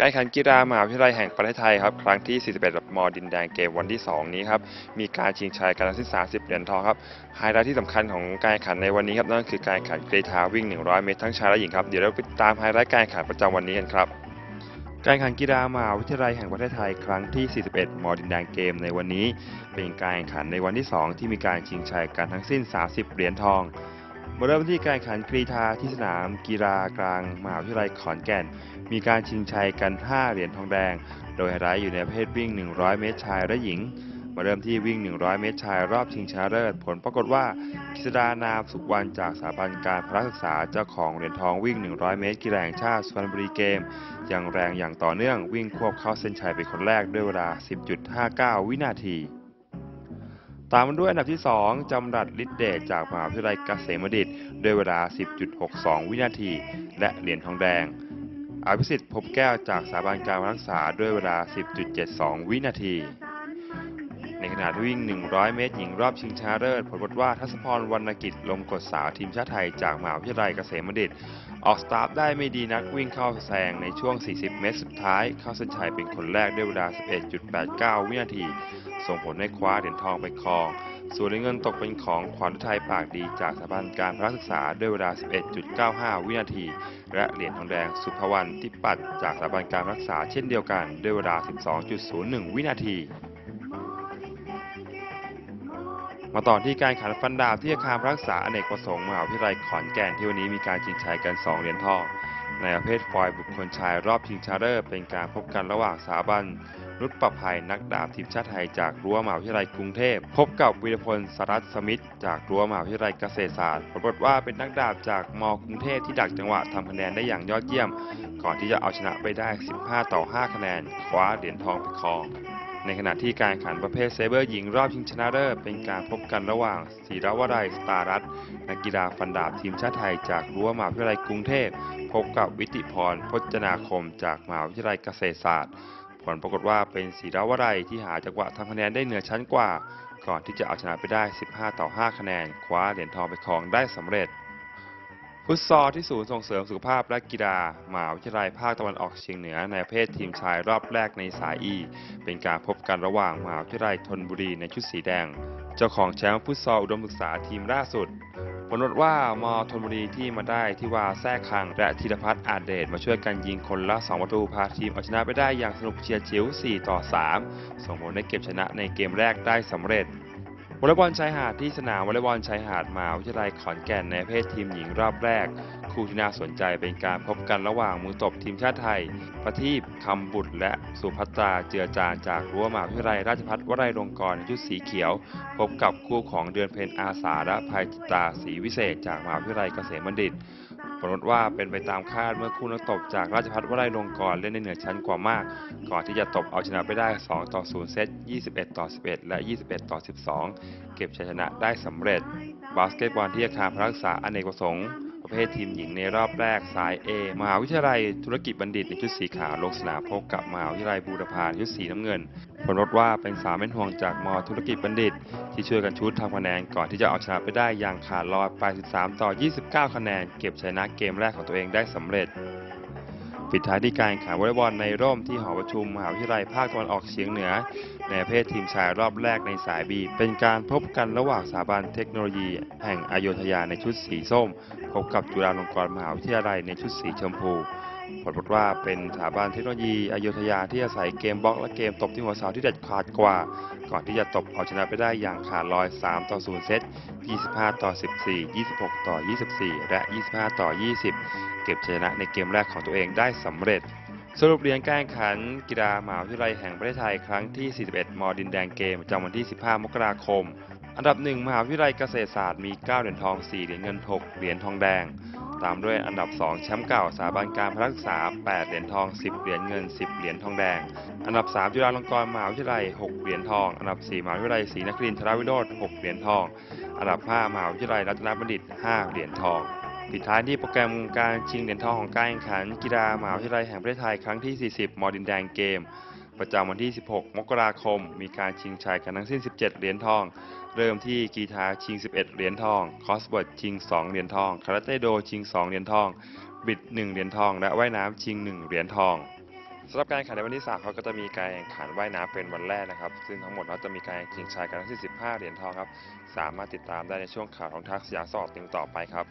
การแข่งขันกีฬามหาวิทยาลัยแห่งประเทศไทยครับครั้งที่ 41 ม ดินแดงเกมวันที่ 2 นี้ครับมีการชิงชัยกันทั้งสิ้น30 เหรียญทองครับไฮไลท์ที่สำคัญของการแข่งขันในวันนี้ครับนั่นคือการแข่งขันกรีฑาวิ่ง 100 เมตรทั้งชายและหญิงครับเดี๋ยวเราไปตามไฮไลท์การแข่งขันประจำวันนี้กันครับการแข่งขันกีฬามหาวิทยาลัยแห่งประเทศไทยครั้งที่ 41 ม ดินแดงเกมในวันนี้ เป็นการแข่งขันในวันที่ 2 ที่มีการชิงชัยกันทั้งสิ้น 30 เหรียญทอง มาเริ่มที่การแข่งขันกรีฑาที่สนามกีฬากลางมหาวิทยาลัยขอนแก่น มีการชิงชัยกัน 5 เหรียญทองแดง โดยไฮไลท์อยู่ในประเภทวิ่ง 100 เมตรชายและหญิง มาเริ่มที่วิ่ง 100 เมตรชายรอบชิงชนะเลิศ ผลปรากฏว่ากิษดานามสุขวันจากสถาบันการพละศึกษาเจ้าของเหรียญทองวิ่ง 100 เมตรกีฬาแห่งชาติสุพรรณบุรีเกมยังแรงอย่างต่อเนื่องวิ่งควบเข้าเส้นชัยเป็นคนแรกด้วยเวลา 10.59 วินาที ตามมาด้วยอันดับที่ 2 จำรัดฤทธิเดชจากมหาวิทยาลัยเกษมบัณฑิต ด้วยเวลา 10.62 วินาที และเหรียญทองแดง อภิสิทธิ์พบแก้วจากสถาบันการรักษาด้วยเวลา 10.72 วินาที ในขณะที่วิ่ง 100 เมตร หญิงรอบชิงชนะเลิศผลปรากฏว่าทัศพรวรรณกิจลมกดสาวทีมชาติไทยจากมหาวิทยาลัยเกษมบัณฑิต ออกสตาร์ทได้ไม่ดีนักวิ่งเข้าแซงในช่วง 40 เมตรสุดท้าย เข้าเส้นชัยเป็นคนแรกด้วยเวลา 11.89 วินาที ส่งผลให้คว้าเหรียญทองไปครอง ส่วนเหรียญเงินตกเป็นของขวัญฤทัยปากดีจากสถาบันการพละศึกษาด้วยเวลา 11.95 วินาที และเหรียญทองแดงสุภวรรณทิปัตจากสถาบันการรักษาเช่นเดียวกันด้วยเวลา 12.01 วินาทีมาต่อที่การขันฟันดาบที่อาคารรักษาอเนกประสงค์มหาวิทยาลัยขอนแก่นที่วันนี้มีการชิงชัยกัน 2 เหรียญทอง ในประเภทฟอยบุคคลชายรอบชิงชนะเลิศเป็นการพบกันระหว่างสถาบัน นุชประภัยนักดาบทีมชาติไทยจากรั้วมหาวิทยาลัยกรุงเทพ พบกับวีรพลสรัตสมิทธ์จากรั้วมหาวิทยาลัยเกษตรศาสตร์ปรากฏว่าเป็นนักดาบจากมกรุงเทพที่ดักจังหวะทำคะแนนได้อย่างยอดเยี่ยม ก่อนที่จะเอาชนะไปได้ 15 ต่อ 5 คะแนน คว้าเหรียญทองไปครองในขณะที่การแข่งขันประเภทเซเบอร์หญิงรอบชิงชนะเลิศเป็นการพบกันระหว่างศิรวรัยสตารัตน์นักกีฬาฟันดาบทีมชาติไทยจากรั้วมหาวิทยาลัยกรุงเทพพบกับวิติพรพจนาคมจากมหาวิทยาลัยเกษตรศาสตร์ ผลปรากฏว่าเป็นศิรวรัยที่หาจังหวะทำคะแนนได้เหนือชั้นกว่า ก่อนที่จะเอาชนะไปได้ 15 ต่อ 5 คะแนน คว้าเหรียญทองไปครองได้สำเร็จ ฟุตซอลที่ศูนย์ส่งเสริมสุขภาพและกีฬามหาวิทยาลัยภาคตะวันออกเฉียงเหนือในประเภททีมชายรอบแรกในสาย E เป็นการพบกันระหว่างมหาวิทยาลัยธนบุรีในชุดสีแดง เจ้าของแชมป์ฟุตซอลอุดมศึกษาทีมล่าสุด ผลว่ามอธนบุรีที่มาได้ที่ว่าแท้คัง และธีรพัฒน์อาจเดชมาช่วยกันยิงคนละ 2 ประตูพาทีมเอาชนะไปได้อย่างสนุกเฉียดฉิว4 ต่อ 3 ส่งผลให้เก็บชนะในเกมแรกได้สำเร็จ วอลเลย์บอลชายหาดที่สนามวอลเลย์บอลชายหาดมหาวิทยาลัยขอนแก่นในเพศทีมหญิงรอบแรก คู่ที่น่าสนใจเป็นการพบกันระหว่างมือตบทีมชาติไทย ประทีปคำบุตรและสุภัตราเจือจานจากรั้วมหาวิทยาลัยราชภัฏวรัยรงกรณ์ในชุดสีเขียว พบกับคู่ของเดือนเพ็ญอาสาและภัยจิตาสีวิเศษจากมหาวิทยาลัยเกษมบัณฑิต ผลว่าเป็นไปตามคาดเมื่อคู่นักตบจากราชภัฏวลัยลงกรเล่นในเหนือชั้นกว่ามาก ก่อนที่จะตบเอาชนะไปได้ 2 ต่อ 0 เซต 21 ต่อ 11 และ 21 ต่อ 12 เก็บชัยชนะได้สำเร็จ บาสเกตบอลที่อาคารพระรักษาอเนกประสงค์ประเภททีมหญิงในรอบแรกสาย A มหาวิทยาลัยธุรกิจบัณฑิตในชุดสีขาวลงสนามพบกับมหาวิทยาลัยบูรพาชุดสีน้ำเงิน ผลลดว่าเป็นสามเป็นห่วงจากมอธุรกิจบัณฑิต ที่ช่วยกันชุดทำคะแนนก่อนที่จะเอาชนะไปได้อย่างขาดลอย83ต่อ 29 คะแนน เก็บชนะเกมแรกของตัวเองได้สำเร็จ ปิดท้ายที่การแข่งขันวอลเลย์บอลในร่มที่หอประชุมมหาวิทยาลัยภาคตะวันออกเฉียงเหนือ ในประเภททีมชายรอบแรกในสายบีเป็นการพบกันระหว่างสถาบันเทคโนโลยี แห่งอโยธยาในชุดสีส้ม พบกับจุฬาลงกรณ์มหาวิทยาลัยในชุดสีชมพู ปรากฏว่าเป็นสถาบันเทคโนโลยีอโยธยาที่อาศัยเกมบล็อกและเกมตบที่หัวเสาที่เด็ดขาดกว่า ก่อนที่จะตบเอาชนะไปได้อย่างขาดลอย 3 ต่อ 0 เซต 25 ต่อ 14 26 ต่อ 24 และ 25 ต่อ 20 เก็บชยชนะในเกมแรกของตัวเองได้สำเร็จสรุปเหรียญการแข่งขันกีฬามหาวิทยาลัยแห่งประเทศไทยครั้งที่ 41 มดินแดงเกมประจำวันที่ 15 มกราคม อันดับ 1 มหาวิทยาลัยเกษตรศาสตร์มี 9 เหรียญทอง 4 เหรียญเงิน 6 เหรียญทองแดง ตามด้วยอันดับ 2 แชมป์เก่าสถาบันการพละศึกษา 8 เหรียญทอง 10 เหรียญเงิน 10 เหรียญทองแดง อันดับ 3 จุฬาลงกรณ์มหาวิทยาลัย 6 เหรียญทอง อันดับ 4 มหาวิทยาลัยศรีนครินทรวิโรธ6เหรียญทอง อันดับ 5 มหาวิทยาลัยรัตนบัณฑิต 5 เหรียญทองปิดท้ายที่โปรแกรมการชิงเหรียญทองของการแข่งขันกีฬามหาวิทยาลัยแห่งประเทศไทยครั้งที่ 40 มอดินแดงเกม ประจำวันที่ 16 มกราคม มีการชิงชัยกันทั้งสิ้น 17 เหรียญทอง เริ่มที่กีฬาชิง 11 เหรียญทอง คอสเวิร์ดชิง 2 เหรียญทอง คาราเต้โดชิง 2 เหรียญทอง บิด 1 เหรียญทอง และว่ายน้ำชิง 1 เหรียญทองสำหรับการแข่งขันในวันที่3เขาก็จะมีการแข่งขันว่ายน้ำเป็นวันแรกนะครับ ซึ่งทั้งหมดเราจะมีการชิงชัยกันทั้งสิ้น15 เหรียญทองครับ สามารถติดตามได้ในช่วงข่าวของทักษยาสอดติงต่อไปครับ